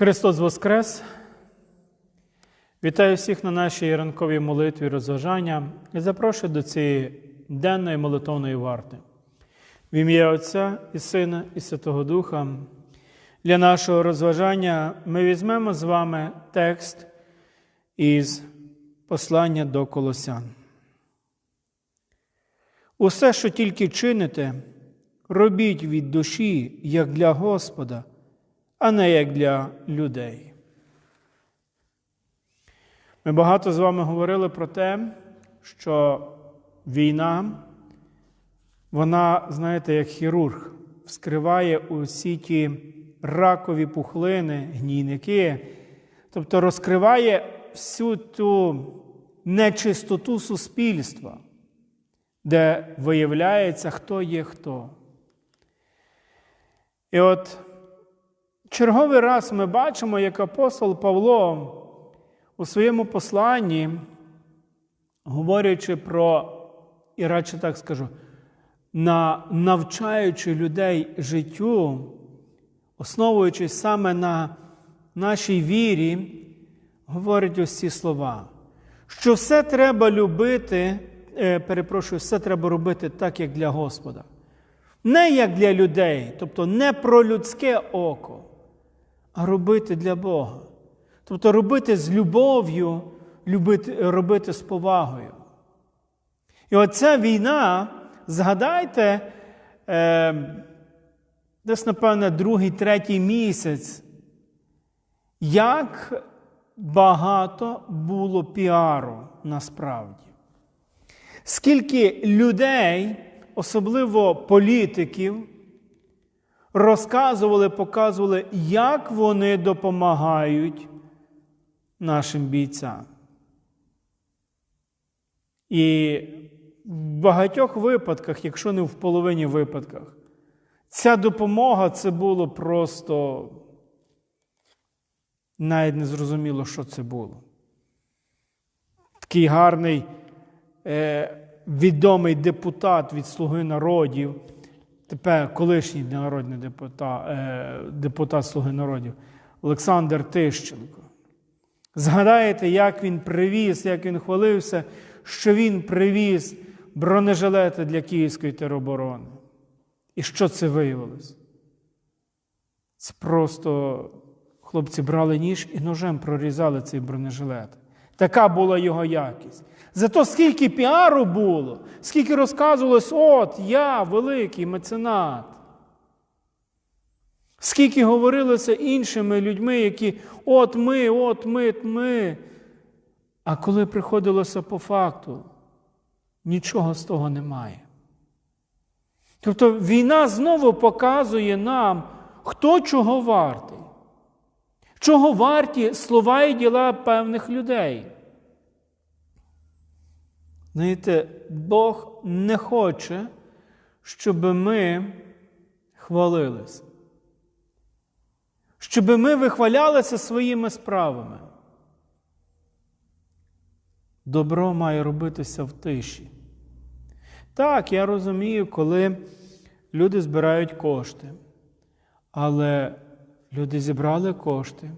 Христос Воскрес! Вітаю всіх на нашій ранковій молитві розважання і запрошую до цієї денної молитовної варти. В ім'я Отця і Сина, і Святого Духа. Для нашого розважання ми візьмемо з вами текст із послання до Колосян. Усе, що тільки чините, робіть від душі, як для Господа, а не як для людей. Ми багато з вами говорили про те, що війна, вона, знаєте, як хірург, вскриває усі ті ракові пухлини, гнійники, тобто розкриває всю ту нечистоту суспільства, де виявляється, хто є хто. І от черговий раз ми бачимо, як апостол Павло у своєму посланні, говорячи про, і радше так скажу, на навчаючи людей життю, основуючись саме на нашій вірі, говорить ось ці слова, що все треба любити, е, перепрошую, все треба робити так, як для Господа. Не як для людей, тобто не про людське око, а робити для Бога. Тобто робити з любов'ю, робити з повагою. І оця війна, згадайте, е, десь, напевне, другий, третій місяць, як багато було піару насправді. Скільки людей, особливо політиків, розказували, показували, як вони допомагають нашим бійцям. І в багатьох випадках, якщо не в половині випадках, ця допомога це було просто навіть не зрозуміло, що це було. Такий гарний е, відомий депутат від Слуги народів, тепер колишній народний депутат, е, депутат Слуги народів Олександр Тищенко. Згадаєте, як він привіз, як він хвалився, що він привіз бронежилети для Київської тероборони. І що це виявилось? Це просто хлопці брали ніж і ножем прорізали цей бронежилет. Така була його якість. Зато скільки піару було, скільки розказувалось, от я великий меценат. Скільки говорилося іншими людьми, які от ми, от ми, ми. А коли приходилося по факту, нічого з того немає. Тобто війна знову показує нам, хто чого вартий, чого варті слова і діла певних людей. Знаєте, Бог не хоче, щоб ми хвалилися щоб ми вихвалялися своїми справами. Добро має робитися в тиші. Так, я розумію, коли люди збирають кошти. Але люди зібрали кошти,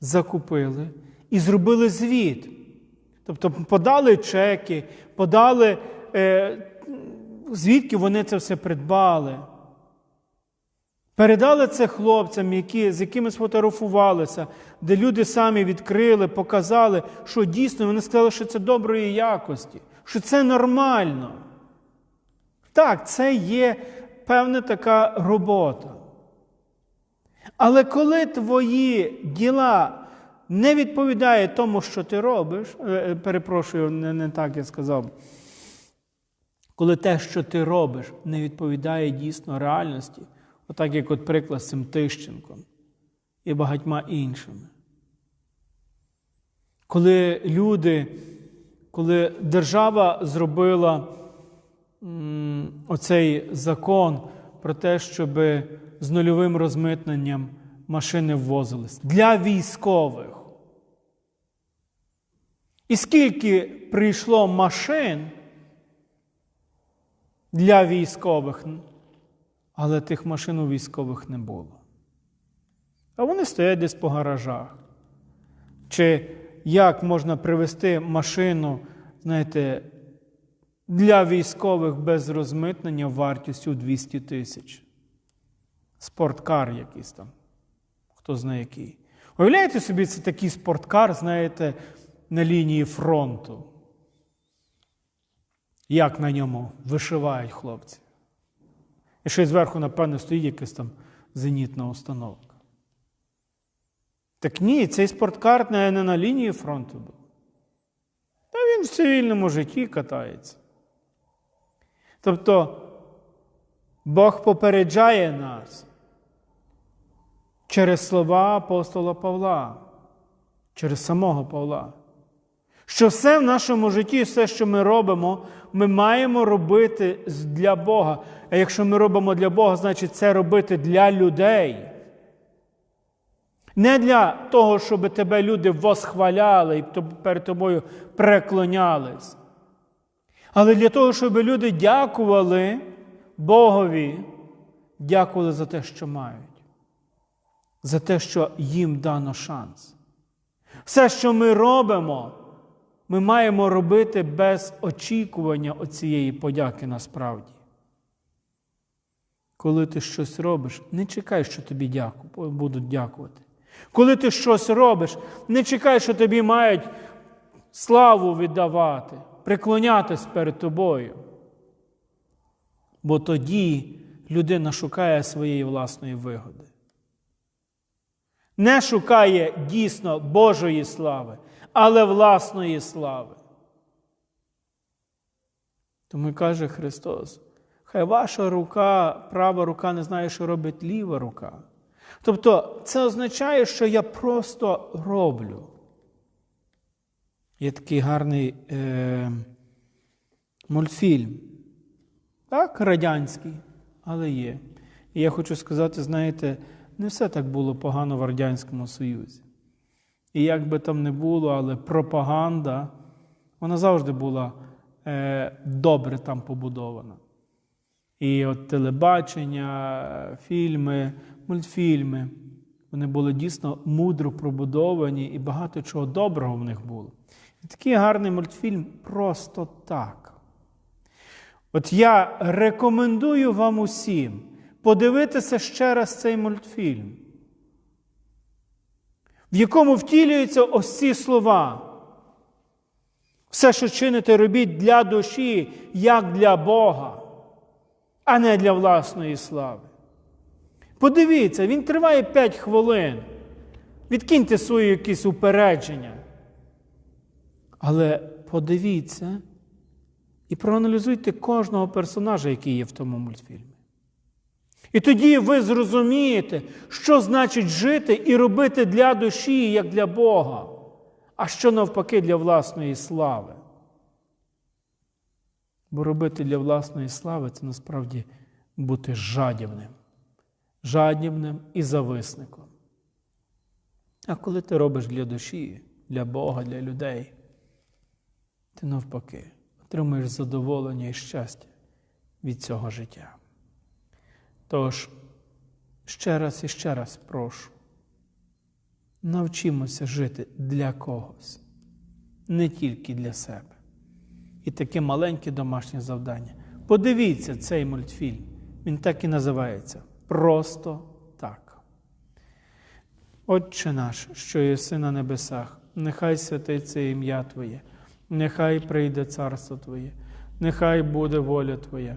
закупили і зробили звіт. Тобто подали чеки, подали, е, звідки вони це все придбали. Передали це хлопцям, які, з якими сфотографувалися, де люди самі відкрили, показали, що дійсно вони сказали, що це доброї якості, що це нормально. Так, це є певна така робота. Але коли твої діла не відповідають тому, що ти робиш, е, перепрошую, не, не так я сказав, коли те, що ти робиш, не відповідає дійсно реальності, Отак, як от приклад з цим Тищенком і багатьма іншими. Коли люди, коли держава зробила м, оцей закон про те, щоб з нульовим розмитненням машини ввозились для військових. І скільки прийшло машин для військових? але тих машин у військових не було. А вони стоять десь по гаражах. Чи як можна привезти машину, знаєте, для військових без розмитнення вартістю 200 тисяч? Спорткар якийсь там. Хто знає який. Уявляєте собі, це такий спорткар, знаєте, на лінії фронту. Як на ньому вишивають хлопці. І ще й зверху, напевно, стоїть якась там зенітна установка. Так ні, цей спорткар не на лінії фронту був. Та він в цивільному житті катається. Тобто Бог попереджає нас через слова апостола Павла, через самого Павла, що все в нашому житті, все, що ми робимо, ми маємо робити для Бога. А якщо ми робимо для Бога, значить це робити для людей. Не для того, щоб тебе люди восхваляли і перед тобою преклонялись. Але для того, щоб люди дякували Богові, дякували за те, що мають, за те, що їм дано шанс. Все, що ми робимо, ми маємо робити без очікування оцієї подяки насправді. Коли ти щось робиш, не чекай, що тобі дяку, будуть дякувати. Коли ти щось робиш, не чекай, що тобі мають славу віддавати, приклонятись перед тобою. Бо тоді людина шукає своєї власної вигоди. Не шукає дійсно Божої слави, але власної слави. Тому каже Христос, хай ваша рука, права рука не знає, що робить ліва рука. Тобто це означає, що я просто роблю. Є такий гарний е, мультфільм. Так, радянський, але є. І я хочу сказати, знаєте, не все так було погано в Радянському Союзі. І як би там не було, але пропаганда, вона завжди була е, добре там побудована. І от телебачення, фільми, мультфільми, вони були дійсно мудро пробудовані і багато чого доброго в них було. І такий гарний мультфільм просто так. От я рекомендую вам усім подивитися ще раз цей мультфільм, в якому втілюються ось ці слова. Все, що чините, робіть для душі, як для Бога, а не для власної слави. Подивіться, він триває 5 хвилин. Відкиньте свої якісь упередження. Але подивіться і проаналізуйте кожного персонажа, який є в тому мультфільмі. І тоді ви зрозумієте, що значить жити і робити для душі, як для Бога, а що навпаки для власної слави. Бо робити для власної слави це насправді бути жадібним, жадібним і зависником. А коли ти робиш для душі, для Бога, для людей, ти навпаки отримуєш задоволення і щастя від цього життя. Тож, ще раз і ще раз прошу, навчимося жити для когось, не тільки для себе. І таке маленьке домашнє завдання. Подивіться цей мультфільм. Він так і називається. Просто так. Отче наш, що єси на небесах, нехай святиться ім'я Твоє, нехай прийде царство Твоє, нехай буде воля Твоя,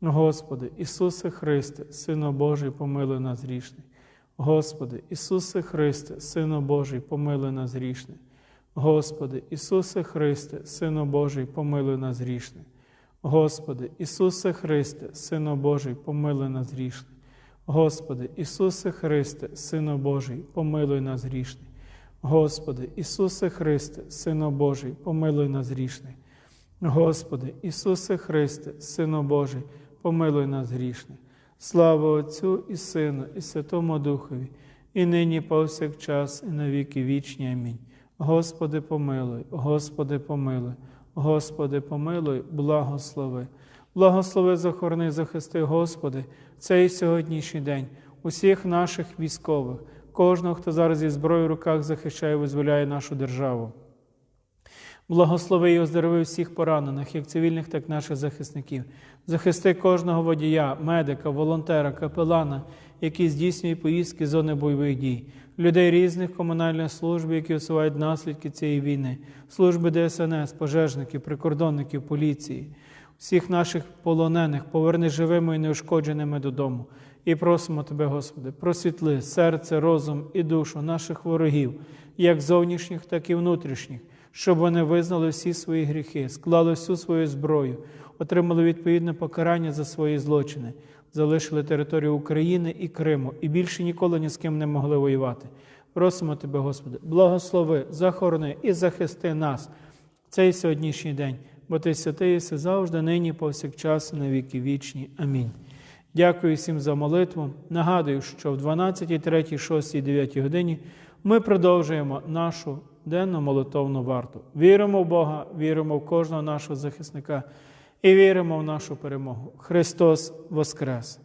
Господи, Ісусе Христе, Сину Божий, помилуй нас грішний. Господи, Ісусе Христе, Сину Божий, помилуй нас грішний. Господи, Ісусе Христе, Сину Божий, помилуй нас грішний. Господи, Ісусе Христе, Сину Божий, помилуй нас грішний. Господи, Ісусе Христе, Сину Божий, помилуй нас грішний. Господи, Ісусе Христе, Сину Божий, помилуй нас грішний. Господи, Ісусе Христе, Сину Божий, помилуй нас грішних. Слава Отцю і Сину, і Святому Духові, і нині повсякчас, і на віки вічні. Амінь. Господи, помилуй, Господи, помилуй, Господи, помилуй, благослови. Благослови, захорони, захисти, Господи, цей сьогоднішній день, усіх наших військових, кожного, хто зараз зі зброєю в руках захищає і визволяє нашу державу. Благослови і оздорови всіх поранених, як цивільних, так і наших захисників. Захисти кожного водія, медика, волонтера, капелана, які здійснюють поїздки з зони бойових дій, людей різних комунальних служб, які усувають наслідки цієї війни, служби ДСНС, пожежників, прикордонників, поліції, всіх наших полонених, поверни живими і неушкодженими додому. І просимо Тебе, Господи, просвітли серце, розум і душу наших ворогів, як зовнішніх, так і внутрішніх щоб вони визнали всі свої гріхи, склали всю свою зброю, отримали відповідне покарання за свої злочини, залишили територію України і Криму і більше ніколи ні з ким не могли воювати. Просимо Тебе, Господи, благослови, захорони і захисти нас цей сьогоднішній день, бо Ти святий єси завжди, нині, повсякчас, на віки вічні. Амінь. Дякую всім за молитву. Нагадую, що в 12, 3, 6, 9 годині ми продовжуємо нашу денну молитовну варту. Віримо в Бога, віримо в кожного нашого захисника і віримо в нашу перемогу. Христос Воскрес!